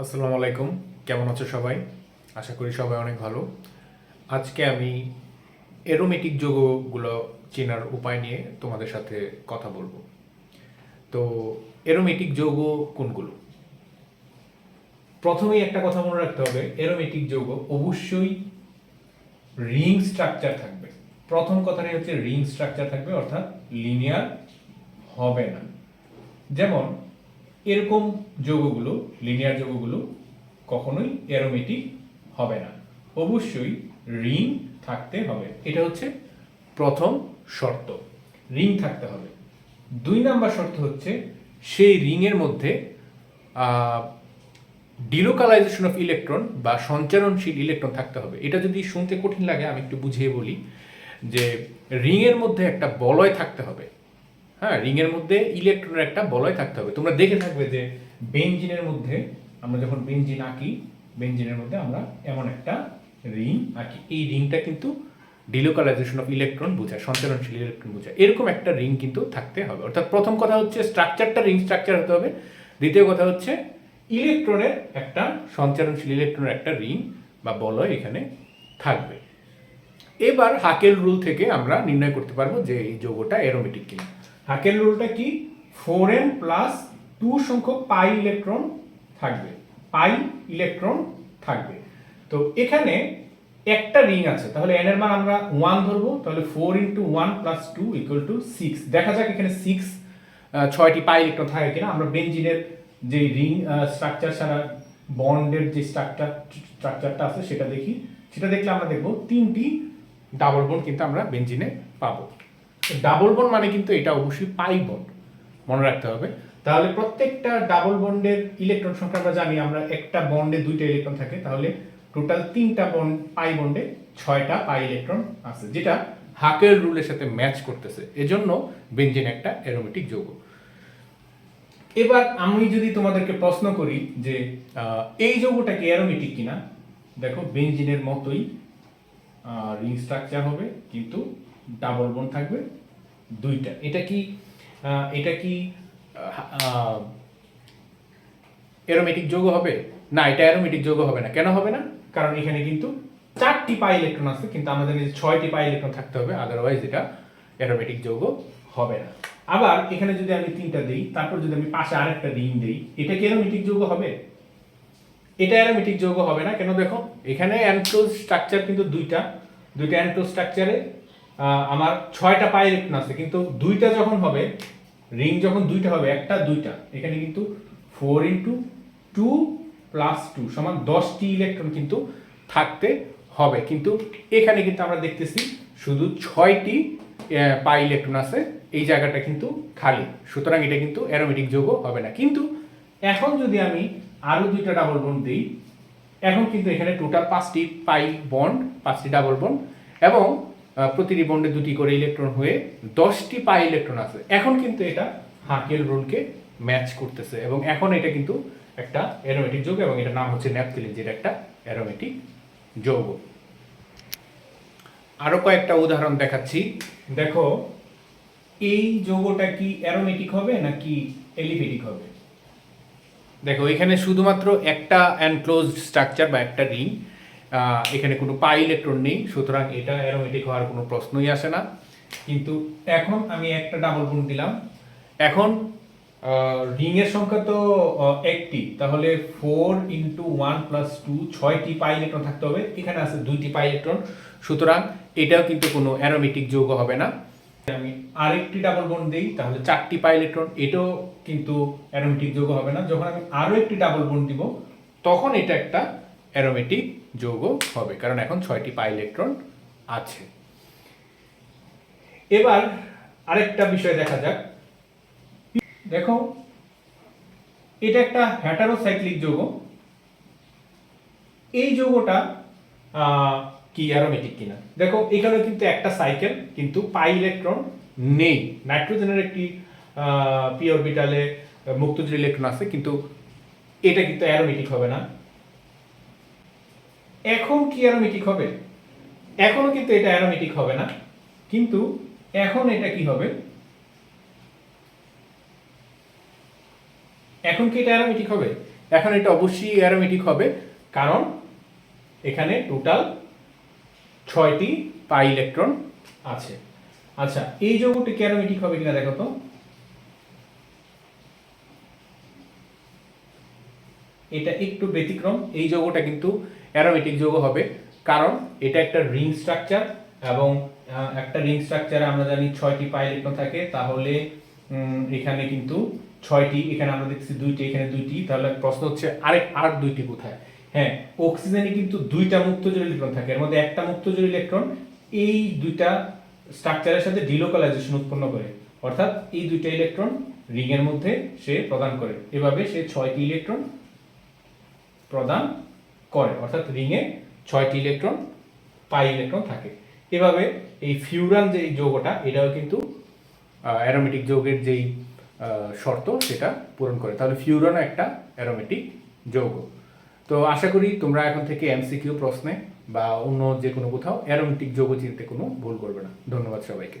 আসসালামু আলাইকুম। কেমন আছো সবাই? আশা করি সবাই অনেক ভালো। আজকে আমি এরোমেটিক যৌগগুলো চেনার উপায় নিয়ে তোমাদের সাথে কথা বলব। তো এরোমেটিক যৌগ কোনগুলো? প্রথমেই একটা কথা মনে রাখতে হবে এরোমেটিক যৌগ অবশ্যই রিং স্ট্রাকচার থাকবে। প্রথম কথাটাই হচ্ছে রিং স্ট্রাকচার থাকবে, অর্থাৎ লিনিয়ার হবে না। যেমন এরকম যৌগগুলো লিনিয়ার যৌগগুলো কখনোই অ্যারোমেটিক হবে না। অবশ্যই রিং থাকতে হবে। এটা হচ্ছে প্রথম শর্ত। রিং থাকতে হবে। দুই নাম্বার শর্ত হচ্ছে সেই রিংয়ের মধ্যে ডিলোকালাইজেশন অফ ইলেকট্রন বা সঞ্চারণশীল ইলেকট্রন থাকতে হবে। এটা যদি শুনতে কঠিন লাগে, আমি একটু বুঝিয়ে বলি যে রিংয়ের মধ্যে একটা বলয় থাকতে হবে। হ্যাঁ রিংয়ের মধ্যে ইলেকট্রনের একটা বলয় থাকতে হবে। তোমরা দেখে থাকবে যে বেঞ্জিনের মধ্যে আমরা যখন বেঞ্জিন আঁকি বেঞ্জিনের মধ্যে আমরা এমন একটা রিং আঁকি। এই রিংটা কিন্তু ডিলোকালাইজেশন অফ ইলেকট্রন বোঝায়, সঞ্চালনশীল ইলেকট্রন বোঝায়। এরকম একটা রিং কিন্তু থাকতে হবে। অর্থাৎ প্রথম কথা হচ্ছে স্ট্রাকচারটা রিং স্ট্রাকচার হতে হবে। দ্বিতীয় কথা হচ্ছে ইলেকট্রনের একটা সঞ্চালনশীল ইলেকট্রনের একটা রিং বা বলয় এখানে থাকবে। এবার হাকেল রুল থেকে আমরা নির্ণয় করতে পারব যে এই যৌগটা এরোমেটিক কিনা। হাকেল রুলটা কি? ফোর এন প্লাস টু সংখ্যক পাই ইলেকট্রন থাকবে। পাই ইলেকট্রন থাকবে। তো এখানে একটা রিং আছে, তাহলে এন এর মান আমরা ওয়ান ধরবো, তাহলে four into one plus two equal to six দেখা যাক এখানে সিক্স ছয়টি পাই ইলেকট্রন থাকে কিনা। আমরা বেঞ্জিনের যে রিং স্ট্রাকচার ছাড়া বন্ডের যে স্ট্রাকচার স্ট্রাকচারটা আছে, সেটা দেখি। সেটা দেখলে আমরা দেখব তিনটি ডাবল বন্ড কিন্তু আমরা বেঞ্জিনে পাবো। ডাবল বন্ড মানে কিন্তু এটা অবশ্যই পাই বন্ড, মনে রাখতে হবে। তাহলে প্রত্যেকটা ডাবল বন্ডের ইলেকট্রন সংখ্যা আমরা জানি, আমরা একটা বন্ডে দুইটা ইলেকট্রন থাকে, তাহলে টোটাল তিনটা বন্ড, পাই বন্ডে ছয়টা পাই ইলেকট্রন আছে, যেটা হাকের রুলের সাথে ম্যাচ করতেছে। এজন্য বেঞ্জিন একটা অ্যারোমেটিক যৌগ। এবার আমি যদি তোমাদেরকে প্রশ্ন করি যে এই যৌগটা কি অ্যারোমেটিক কিনা? দেখো, বেঞ্জিনের মতোই রিং স্ট্রাকচার হবে, কিন্তু ডাবল বন্ড থাকবে দুইটা। এটা কি এটা কি অ্যারোমেটিক যৌগ হবে? না, এটা অ্যারোমেটিক যৌগ হবে না। কেন হবে না? কারণ এখানে কিন্তু চারটি পাই ইলেকট্রন আছে, কিন্তু আমাদের এই ছয়টি পাই ইলেকট্রন থাকতে হবে আদারওয়াইজ এটা অ্যারোমেটিক যৌগ হবে না। আবার এখানে যদি আমি তিনটা দিই, তারপর যদি আমি পাশে আরেকটা রিং দিই, এটা কি অ্যারোমেটিক যৌগ হবে? এটা অ্যারোমেটিক যৌগ হবে না। কেন দেখো, এখানে অ্যানক্লোজ স্ট্রাকচার কিন্তু দুইটা। দুইটা অ্যানক্লোজ স্ট্রাকচারে আমার ছয়টা পাই ইলেকট্রন আছে কিন্তু দুইটা যখন হবে রিং যখন দুইটা হবে, একটা, দুইটা, এখানে কিন্তু four into two plus two সমান দশটি ইলেকট্রন কিন্তু থাকতে হবে। কিন্তু এখানে কিন্তু আমরা দেখতেছি শুধু ছয়টি পাই ইলেকট্রন আছে, এই জায়গাটা কিন্তু খালি। সুতরাং এটা কিন্তু অ্যারোমেটিক যৌগ হবে না। কিন্তু এখন যদি আমি আরও দুইটা ডাবল বন্ড দিই, এখন কিন্তু এখানে টোটাল পাঁচটি পাই বন্ড পাঁচটি ডাবল বন্ড এবং প্রতিটি বন্ডে দুটি করে ইলেকট্রন হয়ে দশটি পাই ইলেকট্রন আছে। এখন কিন্তু এটা হাকেল রুলকে ম্যাচ করতেছে এবং এখন এটা কিন্তু একটা অ্যারোমেটিক যৌগ এবং এটার নাম হচ্ছে ন্যাপথিলিন যেটা একটা অ্যারোমেটিক যৌগ। আরও কয়েকটা উদাহরণ দেখাচ্ছি। দেখো, এই যৌগটা কি অ্যারোমেটিক হবে নাকি এলিভেটিক হবে? দেখো, এখানে শুধুমাত্র একটা এনক্লোজড স্ট্রাকচার বা একটা রিং এখানে কোনো পাই ইলেকট্রন নেই, সুতরাং এটা অ্যারোমেটিক হওয়ার কোনো প্রশ্নই আসে না। কিন্তু এখন আমি একটা ডাবল বন্ড দিলাম। এখন রিংয়ের সংখ্যা তো একটি। তাহলে four into one plus two ছয়টি পাই ইলেকট্রন থাকতে হবে। এখানে আছে দুইটি পাই ইলেকট্রন সুতরাং এটাও কিন্তু কোনো অ্যারোমেটিক যৌগ হবে না। আমি আরেকটি ডাবল বন্ড দিই, তাহলে চারটি পাই ইলেকট্রন এটাও কিন্তু অ্যারোমেটিক যৌগ হবে না। যখন আমি আরও একটি ডাবল বন্ড দিব, তখন এটা একটা অ্যারোমেটিক যৌগ হবে, কারণ এখন ছয়টি পাই ইলেকট্রন আছে। এবার আরেকটা বিষয় দেখা যাক। দেখো, এটা একটা হ্যাটারোসাইক্লিক যৌগ। এই যৌগটা কি অ্যারোমেটিক কিনা? দেখো, এখানে কিন্তু একটা সাইকেল কিন্তু পাই ইলেকট্রন নেই। নাইট্রোজেনের একটি পি অরবিটালে মুক্তজোড় ইলেকট্রন আছে কিন্তু এটা কিন্তু অ্যারোমেটিক হবে না। এখন কি অ্যারোমেটিক হবে? এখনও কিন্তু এটা অ্যারোমেটিক হবে না। কিন্তু এখন এটা কি হবে? এখন কি এটা অ্যারোমেটিক হবে? এখন এটা অবশ্যই অ্যারোমেটিক হবে, কারণ এখানে টোটাল ছয়টি পাই ইলেকট্রন আছে। আচ্ছা এই যৌগটি কি অ্যারোমেটিক হবে কিনা দেখো তো। এটা একটু ব্যতিক্রম, এই যৌগটা কিন্তু অ্যারোমেটিক যৌগ হবে। কারণ এটা একটা রিং স্ট্রাকচার এবং একটা রিং স্ট্রাকচারে আমরা জানি ছয়টি পাই ইলেকট্রন থাকে। তাহলে এখানে কিন্তু ছয়টি, এখানে আমরা দেখছি দুইটি, এখানে দুইটি। তাহলে প্রশ্ন হচ্ছে, আরেক আর দুইটি কোথায়? হ্যাঁ অক্সিজেনে কিন্তু দুইটা মুক্তজোড় ইলেকট্রন থাকে। এর মধ্যে একটা মুক্তজোড় ইলেকট্রন এই দুইটা স্ট্রাকচারের সাথে ডিলোকালাইজেশন উৎপন্ন করে। অর্থাৎ এই দুইটা ইলেকট্রন রিং এর মধ্যে সে প্রদান করে। এভাবে সে ছয়টি ইলেকট্রন প্রদান করে, অর্থাৎ রিংয়ে ছয়টি ইলেকট্রন, পাই ইলেকট্রন থাকে। এভাবে এই ফিউরান যে যৌগটা, এটাও কিন্তু অ্যারোমেটিক যৌগের যেই শর্ত, সেটা পূরণ করে। তাহলে ফিউরানও একটা অ্যারোমেটিক যৌগ। তো আশা করি তোমরা এখন থেকে এমসিকিউ প্রশ্নে বা অন্য যে কোনো কোথাও অ্যারোমেটিক যৌগ চিনতে কোনো ভুল করবে না। ধন্যবাদ সবাইকে।